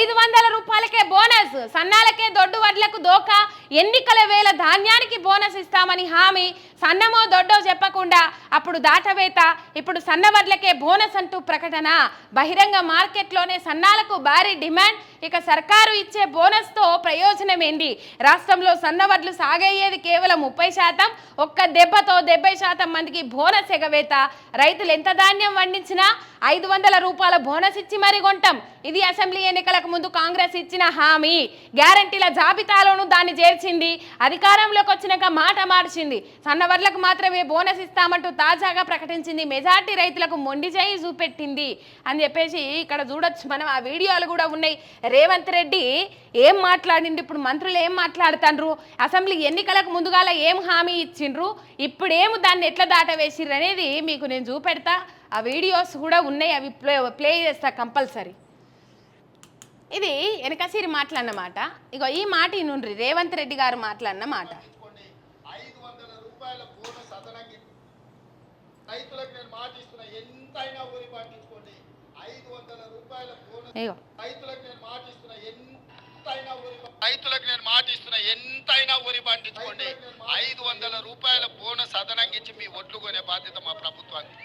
ఐదు వందల రూపాయలకే బోనస్ సన్నాలకే దొడ్డు వడ్లకు దోక ఎన్నికల వేల ధాన్యానికి బోనస్ ఇస్తామని హామీ సన్నమో దొడ్డో చెప్పకుండా అప్పుడు దాటవేత. ఇప్పుడు సన్న వడ్లకే బోనస్ అంటూ ప్రకటన. బహిరంగ మార్కెట్లోనే సన్నాలకు భారీ డిమాండ్. ఇక సర్కారు ఇచ్చే బోనస్తో ప్రయోజనం ఏంది రాష్ట్రంలో సన్నవడ్లు సాగయ్యేది కేవలం ముప్పై శాతం. ఒక్క దెబ్బతో డెబ్బై శాతం మందికి బోనస్ ఎగవేత. రైతులు ఎంత ధాన్యం వండించినా ఐదు వందల రూపాయల బోనస్ ఇచ్చి మరి కొంటాం. ఇది అసెంబ్లీ ఎన్నికలకు ముందు కాంగ్రెస్ ఇచ్చిన హామీ. గ్యారంటీల జాబితాలోనూ దాన్ని చేర్చింది. అధికారంలోకి వచ్చినాక మాట మార్చింది. సన్న సన్నవర్లకు మాత్రమే బోనస్ ఇస్తామంటూ తాజాగా ప్రకటించింది మెజార్టీ రైతులకు మొండిజాయి చూపెట్టింది అని చెప్పేసి ఇక్కడ చూడొచ్చు మనం. ఆ వీడియోలు కూడా ఉన్నాయి. రేవంత్ రెడ్డి ఏం మాట్లాడిండు? ఇప్పుడు మంత్రులు ఏం మాట్లాడుతాండ్రు? అసెంబ్లీ ఎన్నికలకు ముందుగాల ఏం హామీ ఇచ్చిండ్రు? ఇప్పుడేమో దాన్ని ఎట్లా దాటవేసిర్రు అనేది మీకు నేను చూపెడతా. ఆ వీడియోస్ కూడా ఉన్నాయి. అవి ప్లే ప్లే చేస్తా కంపల్సరీ. ఇది వెనకసిరి మాట్లాడిన మాట ఇగో ఈ మాట ఇనుండ్రి. రేవంత్ రెడ్డి గారు మాట్లాడిన మాట రూపాయల బోనస్ అదనంగా రైతులకు నేను మాట ఇస్తున్నా ఎంతైనా ఊరి పాటించుకోండి ఐదు వందల రూపాయల బోనస్ రైతులకు నేను మాట ఇస్తున్నా ఎంతైనా ఊరి రైతులకు నేను మాట ఇస్తున్నా ఎంతైనా ఊరి పండించుకోండి ఐదు వందల రూపాయల బోనస్ అదనంగా ఇచ్చి మీ ఒడ్లు కొనే బాధ్యత మా ప్రభుత్వానికి.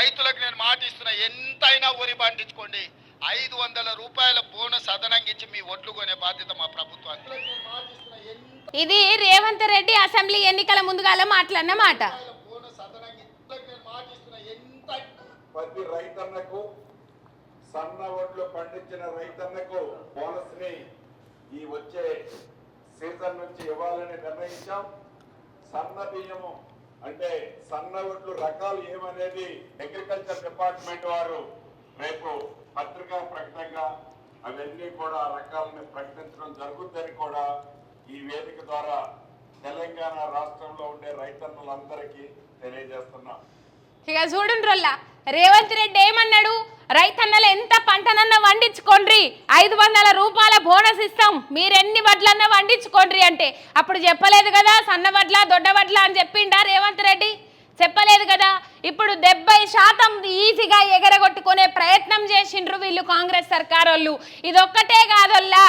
రైతులకు నేను మాట ఇస్తున్నా ఎంతైనా ఊరి పండించుకోండి ఐదు వందల రూపాయల బోనస్ అదనంగా ఇచ్చి మీ ఒడ్లు కొనే బాధ్యత మా ప్రభుత్వానికి ఇది రేవంత్ రెడ్డి అసెంబ్లీ ఎన్నికల ముందుగాల మాట్లాడిన మాట ప్రతి రైతన్నకు సన్న ఒడ్లు పండించిన రైతన్నకు బోనస్ని ఈ వచ్చే సీజన్ నుంచి ఇవ్వాలని నిర్ణయించాం. సన్న బియ్యము అంటే సన్న ఒడ్లు రకాలు ఏమనేది అగ్రికల్చర్ డిపార్ట్మెంట్ వారు రేపు పత్రికా ప్రకటనగా అవన్నీ కూడా ఆ రకాలని ప్రకటించడం జరుగుతుందని కూడా ఈ వేదిక ద్వారా తెలంగాణ రాష్ట్రంలో ఉండే రైతన్నులందరికీ తెలియజేస్తున్నా. ఇక చూడండి రేవంత్ రెడ్డి ఏమన్నాడు? రైతన్నలు ఎంత పంటనన్నా వండించుకోండ్రి. ఐదు వందల రూపాయల బోనస్ ఇస్తాం. మీరెన్ని ఎన్ని వడ్లన్నా వండించుకోండ్రి అంటే. అప్పుడు చెప్పలేదు కదా సన్న వడ్ల దొడ్డ వడ్ల అని చెప్పిండా రేవంత్ రెడ్డి? చెప్పలేదు కదా. ఇప్పుడు డెబ్బై శాతం ఈజీగా ఎగరగొట్టుకునే ప్రయత్నం చేసిండ్రు వీళ్ళు కాంగ్రెస్ సర్కార్ వాళ్ళు ఇదొక్కటే కాదల్లా.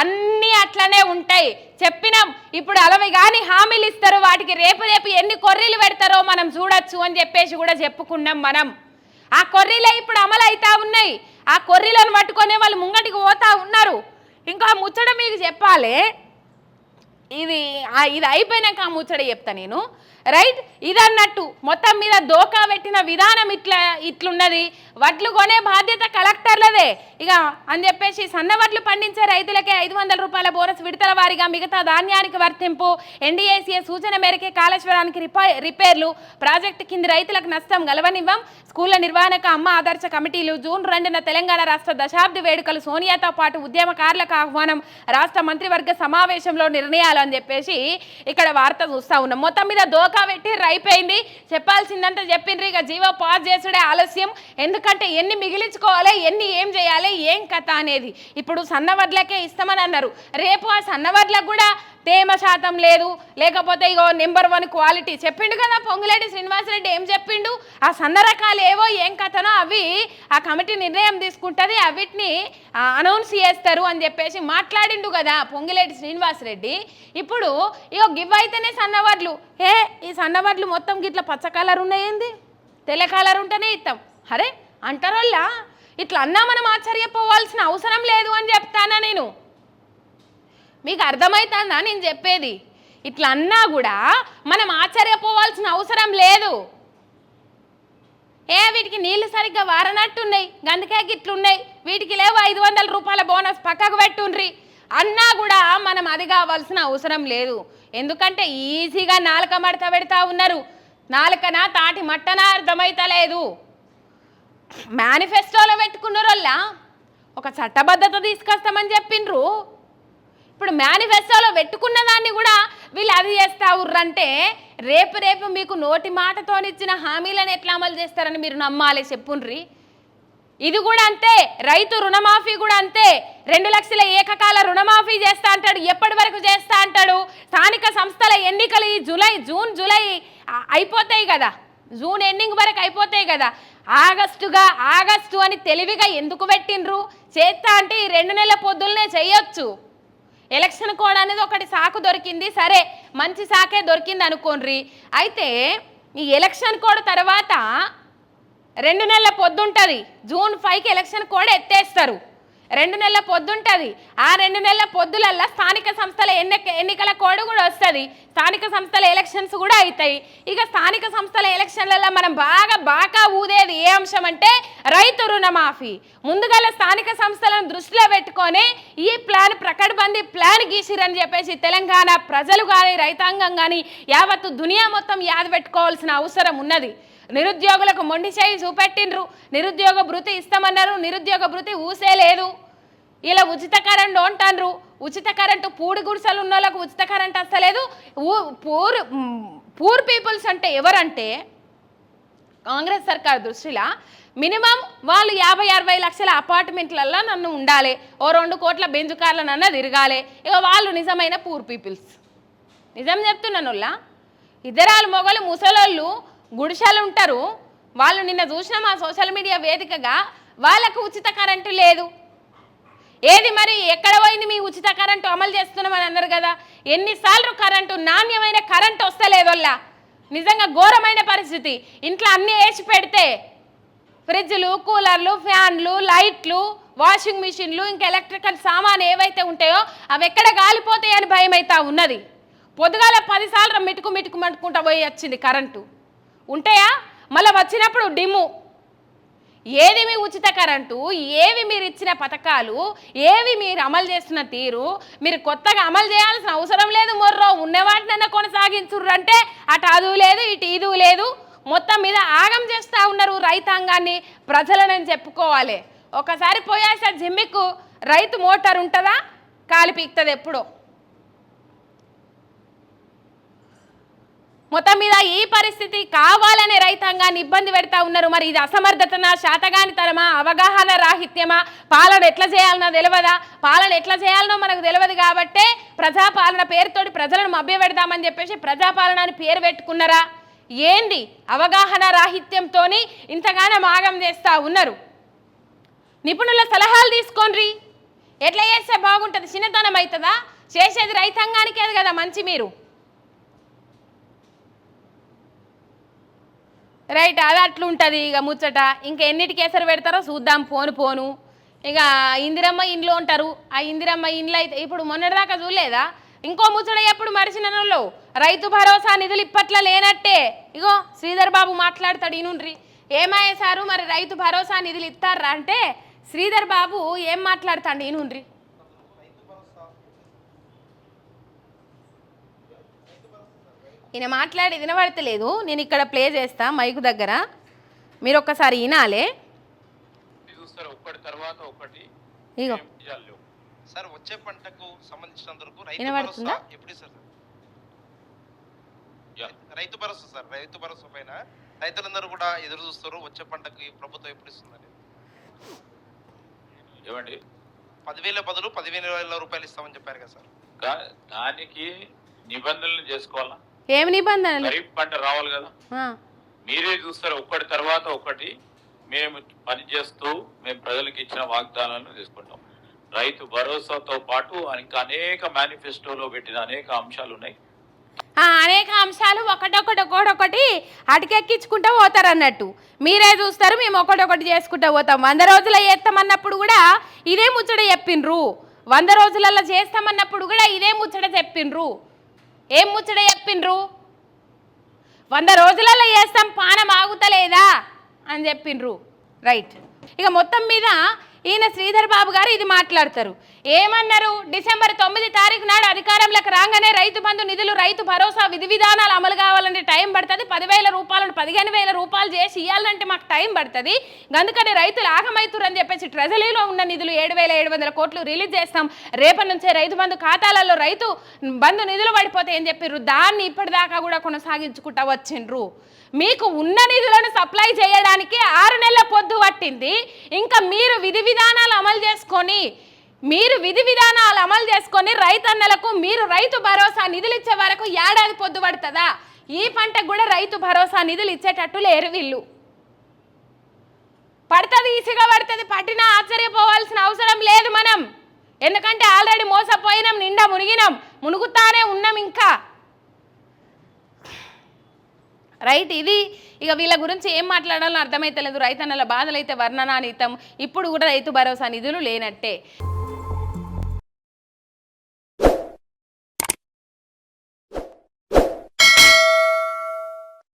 అన్నీ అట్లనే ఉంటాయి. చెప్పినాం ఇప్పుడు అలవి కానీ హామీలు ఇస్తారు వాటికి రేపు రేపు ఎన్ని కొర్రీలు పెడతారో మనం చూడొచ్చు అని చెప్పేసి కూడా చెప్పుకున్నాం మనం. ఆ కొర్రీలే ఇప్పుడు అమలు అవుతా ఉన్నాయి. ఆ కొర్రీలను పట్టుకొని వాళ్ళు ముంగటికి పోతా ఉన్నారు. ఇంకా ముచ్చట మీకు చెప్పాలి. ఇది ఇది అయిపోయినాక ఆ ముచ్చట చెప్తా నేను. రైట్? ఇదన్నట్టు మొత్తం మీద దోకా పెట్టిన విధానం ఇట్లా ఇట్లున్నది. వడ్లు కొనే బాధ్యత కలెక్టర్లదే. ఇక అని చెప్పేసి సన్న వడ్లు పండించే రైతులకే ఐదు వందల రూపాయల బోనస్ విడతల వారీగా మిగతా ధాన్యానికి వర్తింపు ఎన్డీఏసీఏ సూచన మేరకే కాళేశ్వరానికి రిపేర్లు ప్రాజెక్టు కింది రైతులకు నష్టం గలవనివ్వం. స్కూళ్ళ నిర్వహణకు అమ్మ ఆదర్శ కమిటీలు జూన్ రెండున తెలంగాణ రాష్ట్ర దశాబ్ది వేడుకలు సోనియాతో పాటు ఉద్యమకారులకు ఆహ్వానం. రాష్ట్ర మంత్రివర్గ సమావేశంలో నిర్ణయాలు అని చెప్పేసి ఇక్కడ వార్త చూస్తా ఉన్నాం. మొత్తం మీద దోక పెట్టి రైపోయింది చెప్పాల్సిందంటే చెప్పిండ్రు. ఇక జీవో పాస్ చేసుడే ఆలస్యం. ఎందుకంటే ఎన్ని మిగిలించుకోవాలి ఎన్ని ఏం చేయాలి ఏం కథ అనేది. ఇప్పుడు సన్నవడ్లకే ఇస్తామని అన్నారు. రేపు ఆ సన్నవడ్లకు కూడా తేమ శాతం లేదు. లేకపోతే ఇగో నెంబర్ వన్ క్వాలిటీ. చెప్పిండు కదా పొంగులేటి శ్రీనివాసరెడ్డి ఏం చెప్పిండు? ఆ సన్న రకాలు ఏవో ఏం కథనో అవి ఆ కమిటీ నిర్ణయం తీసుకుంటుంది. అవిటిని అనౌన్స్ చేస్తారు అని చెప్పేసి మాట్లాడిండు కదా పొంగిలేటి శ్రీనివాసరెడ్డి. ఇప్పుడు ఇగో గివ్ అయితేనే సన్నవడ్లు ఏ ఈ సన్నవడ్లు మొత్తం గిట్ల పచ్చ కలర్ ఉన్నాయేంది తెల్ల కలర్ ఉంటేనే ఇస్తాం అరే అంటారోళ్ళ? ఇట్లా అన్నా మనం ఆశ్చర్యపోవాల్సిన అవసరం లేదు అని చెప్తానా నేను? మీకు అర్థమవుతుందా నేను చెప్పేది? ఇట్లా అన్నా కూడా మనం ఆశ్చర్యపోవాల్సిన అవసరం లేదు. ఏ వీటికి నీళ్ళు సరిగ్గా వారనట్టున్నాయి. గందుకే గిట్లున్నాయి. వీటికి లేవు ఐదు వందల రూపాయల బోనస్ పక్కకు పెట్టుండ్రి. అన్నా కూడా మనం అది కావాల్సిన అవసరం లేదు. ఎందుకంటే ఈజీగా నాలుక మడత పెడతా ఉన్నారు. నాలుకన తాటి మట్టన అర్థమైతలేదు. మేనిఫెస్టోలో పెట్టుకున్నారోళ్ళ ఒక చట్టబద్ధత తీసుకొస్తామని చెప్పిండ్రు. ఇప్పుడు మేనిఫెస్టోలో పెట్టుకున్న దాన్ని కూడా వీళ్ళు అది చేస్తా ఉర్రంటే రేపు రేపు మీకు నోటి మాటతోనిచ్చిన హామీలను ఎట్లా అమలు చేస్తారని మీరు నమ్మాలి చెప్పుండ్రి. ఇది కూడా అంతే రైతు రుణమాఫీ కూడా అంతే. రెండు లక్షల ఏకకాల రుణమాఫీ చేస్తా అంటాడు ఎప్పటి వరకు చేస్తా అంటాడు? స్థానిక సంస్థల ఎన్నికలు ఈ జూలై జూన్ జూలై అయిపోతాయి కదా. జూన్ ఎండింగ్ వరకు అయిపోతాయి కదా. ఆగస్టుగా ఆగస్టు అని తెలివిగా ఎందుకు పెట్టిండ్రు? చేస్తా అంటే ఈ రెండు నెలల పొద్దులనే చేయొచ్చు. ఎలక్షన్ కోడ్ అనేది ఒకటి సాకు దొరికింది. సరే మంచి సాకే దొరికింది అనుకోండ్రి. అయితే ఈ ఎలక్షన్ కోడ్ తర్వాత రెండు నెలల పొద్దుంటుంది. జూన్ ఫైవ్కి ఎలక్షన్ కోడ్ ఎత్తేస్తారు. రెండు నెలల పొద్దుంటుంది. ఆ రెండు నెలల పొద్దులల్లా స్థానిక సంస్థల ఎన్నిక ఎన్నికల కోడ్ కూడా వస్తుంది. స్థానిక సంస్థల ఎలక్షన్స్ కూడా అవుతాయి ఇక స్థానిక సంస్థల ఎలక్షన్లలో మనం బాగా బాగా ఊదేది ఏ అంశం అంటే రైతు రుణమాఫీ. ముందుగా స్థానిక సంస్థలను దృష్టిలో పెట్టుకొని ఈ ప్లాన్ ప్రకటబంది ప్లాన్ గీసిరని చెప్పేసి తెలంగాణ ప్రజలు కానీ రైతాంగం కానీ యావత్తు దునియా మొత్తం యాద పెట్టుకోవాల్సిన అవసరం ఉన్నది. నిరుద్యోగులకు మొండి చేయి చూపెట్టిండ్రు. నిరుద్యోగ భృతి ఇస్తామన్నారు. నిరుద్యోగ భృతి ఊసే లేదు. ఇలా ఉచిత కరెంట్ అంటాన్రు ఉచిత కరెంటు పూడి గుడిసెలు ఉన్న వాళ్ళకు ఉచిత కరెంట్ అస్తలేదు. పూర్ పూర్ పీపుల్స్ అంటే ఎవరంటే కాంగ్రెస్ సర్కార్ దృష్టిలో మినిమం వాళ్ళు యాభై అరవై లక్షల అపార్ట్మెంట్లలో నన్ను ఉండాలి. ఓ రెండు కోట్ల బెంజు కార్లనన్నా తిరగాలి. ఇక వాళ్ళు నిజమైన పూర్ పీపుల్స్. నిజం చెప్తున్నాను ఇద్దరాలు మొగలు ముసలోళ్ళు గుడిసెలు ఉంటారు. వాళ్ళు నిన్న చూసిన మా సోషల్ మీడియా వేదికగా వాళ్ళకు ఉచిత కరెంటు లేదు. ఏది మరి? ఎక్కడ పోయింది మీ ఉచిత కరెంటు అమలు చేస్తున్నామని అన్నారు కదా. ఎన్నిసార్లు కరెంటు నాణ్యమైన కరెంటు వస్తలేదోల్లా నిజంగా ఘోరమైన పరిస్థితి. ఇంట్లో అన్నీ వేసి పెడితే ఫ్రిడ్జ్లు కూలర్లు ఫ్యాన్లు లైట్లు వాషింగ్ మిషన్లు ఇంకా ఎలక్ట్రికల్ సామాన్ ఏవైతే ఉంటాయో అవి ఎక్కడ గాలిపోతాయని భయం ఉన్నది. పొద్దుగాల పదిసార్లు మిటుకు మిటుకు మట్టుకుంటా పోయి వచ్చింది కరెంటు ఉంటాయా? మళ్ళీ వచ్చినప్పుడు డిమ్ము. ఏది మీ ఉచిత కరెంటు ఏవి మీరు ఇచ్చిన పథకాలు ఏవి మీరు అమలు చేస్తున్న తీరు మీరు కొత్తగా అమలు చేయాల్సిన అవసరం లేదు మొర్రో ఉన్నవాటినన్నా కొనసాగించుర్రు అంటే అటు అదు లేదు ఇటు ఇది లేదు. మొత్తం మీద ఆగం చేస్తూ ఉన్నారు రైతాంగాన్ని ప్రజలనని చెప్పుకోవాలి. ఒకసారి పోయాసా జిమ్మికు రైతు మోటార్ ఉంటుందా? కాలి పీక్తుంది ఎప్పుడో. మొత్తం మీద ఈ పరిస్థితి కావాలనే రైతాంగాన్ని ఇబ్బంది పెడతా ఉన్నారు. మరి ఇది అసమర్థతనా శాతగానితనమా అవగాహన రాహిత్యమా? పాలన ఎట్లా చేయాలనో తెలియదా పాలన ఎట్లా చేయాలనో మనకు తెలియదు కాబట్టే ప్రజాపాలన పేరుతోటి ప్రజలను మభ్యపెడదామని చెప్పేసి ప్రజాపాలన అని పేరు పెట్టుకున్నారా? ఏంది? అవగాహన రాహిత్యంతో ఇంతగానో మాగం చేస్తూ ఉన్నారు. నిపుణుల సలహాలు తీసుకోండి ఎట్లా చేస్తే బాగుంటుంది? చిన్నతనం అవుతుందా చేసేది రైతాంగానికే కదా మంచి మీరు. రైట్ అది అట్లుంటుంది ఇక ముచ్చట. ఇంకా ఎన్నిటికి ఎసరు పెడతారో చూద్దాం పోను పోను. ఇక ఇందిరమ్మ ఇంట్లో ఉంటారు. ఆ ఇందిరమ్మ ఇంట్లో అయితే ఇప్పుడు మొన్నటిదాకా చూడలేదా? ఇంకో ముచ్చట ఎప్పుడు మరిచిన వాళ్ళు రైతు భరోసా నిధులు ఇప్పట్లో లేనట్టే. ఇగో శ్రీధర్ బాబు మాట్లాడతాడు ఈనుండ్రి. ఏమయ్యే సారు మరి రైతు భరోసా నిధులు ఇస్తారా అంటే శ్రీధర్ బాబు ఏం మాట్లాడతాడు ఈనుండ్రి? ఈయన మాట్లాడి వినబడతలేదు. నేను ఇక్కడ ప్లే చేస్తా మైకు దగ్గర. మీరు ఒక్కసారి వినాలే. ఇగో. సార్ వచ్చే పంటకు సంబంధించినంత వరకు రైతు? భరోసా ఎప్పుడు sir? Yeah. Rythu Bharosa sir Rythu Bharosa పైన. రైతులందరూ కూడా ఎదురు చూస్తారు వచ్చే పంటకి ప్రభుత్వం ఎప్పుడు ఇస్తుందని. ఏమండి? పదివేల బదులు పదివేల వేల రూపాయలు ఇస్తామని చెప్పారు కదా సార్. దానికి నిబంధనలు చేసుకోవాలా? ఏమి నిబంధనలు? ఖరీఫ్ పంట రావాలి కదా. మీరే చూస్తారు ఒక్కటి తర్వాత ఒకటి మేము పని చేస్తూ మేము ప్రజలకు ఇచ్చిన వాగ్దానాలను తీసుకుంటాం. రైతు భరోసాతో పాటు ఇంకా అనేక మేనిఫెస్టోలో పెట్టిన అనేక అంశాలు ఉన్నాయి. అనేక అంశాలు ఒకటొకటి ఒకటొకటి అటుకెక్కించుకుంటూ పోతారు అన్నట్టు మీరే చూస్తారు మేము ఒకటొకటి చేసుకుంటూ పోతాం. వంద రోజుల చేస్తామన్నప్పుడు కూడా ఇదే ముచ్చట చెప్పిండ్రు. వంద రోజులలో చేస్తామన్నప్పుడు కూడా ఇదే ముచ్చట చెప్పిండ్రు. ఏం ముచ్చట చెప్పిండ్రు? వంద రోజులలో చేస్తాం పానం ఆగుతలేదా? అని చెప్పిండ్రు. రైట్. ఇక మొత్తం మీద ఈయన శ్రీధర్ బాబు గారు ఇది మాట్లాడతారు. ఏమన్నారు? డిసెంబర్ తొమ్మిది తారీఖు నాడు అధికారంలోకి రాగానే రైతు బంధు నిధులు రైతు భరోసా విధి విధానాలు అమలు కావాలంటే టైం పడుతుంది. పదివేల రూపాయలను పదిహేను వేల రూపాయలు చేసి ఇవ్వాలంటే మాకు టైం పడుతుంది. అందుకని రైతులు ఆగమైతురు అని చెప్పేసి ట్రెజరీలో ఉన్న నిధులు ఏడు వేల ఏడు వందల కోట్లు రిలీజ్ చేస్తాం. రేపటి నుంచే రైతు బంధు ఖాతాలలో రైతు బంధు నిధులు పడిపోతాయని చెప్పిర్రు. దాన్ని ఇప్పటిదాకా కూడా కొనసాగించుకుంటా వచ్చిండ్రు. మీకు ఉన్న నిధులను సప్లై చేయడానికి ఆరు నెలల పొద్దు పట్టింది. ఇంకా మీరు విధి విధానాలు అమలు చేసుకొని మీరు విధి విధానాలు అమలు చేసుకొని రైతన్నలకు మీరు రైతు భరోసా నిధులు ఇచ్చే వరకు ఏడాది పొద్దు పడుతుందా? ఈ పంటకు కూడా రైతు భరోసా నిధులు ఇచ్చేటట్టు లేరు వీళ్ళు. పడుతుంది ఈసీగా పడుతుంది పట్టినా ఆశ్చర్యపోవాల్సిన అవసరం లేదు మనం. ఎందుకంటే ఆల్రెడీ మోసపోయినాం నిండా మునిగినాం మునుగుతానే ఉన్నాం ఇంకా. రైట్ ఇది ఇక వీళ్ళ గురించి ఏం మాట్లాడాలో అర్థమైతలేదు. రైతన్నల బాధలు అయితే వర్ణనానీతం ఇప్పుడు కూడా రైతు భరోసా నిధులు లేనట్టే.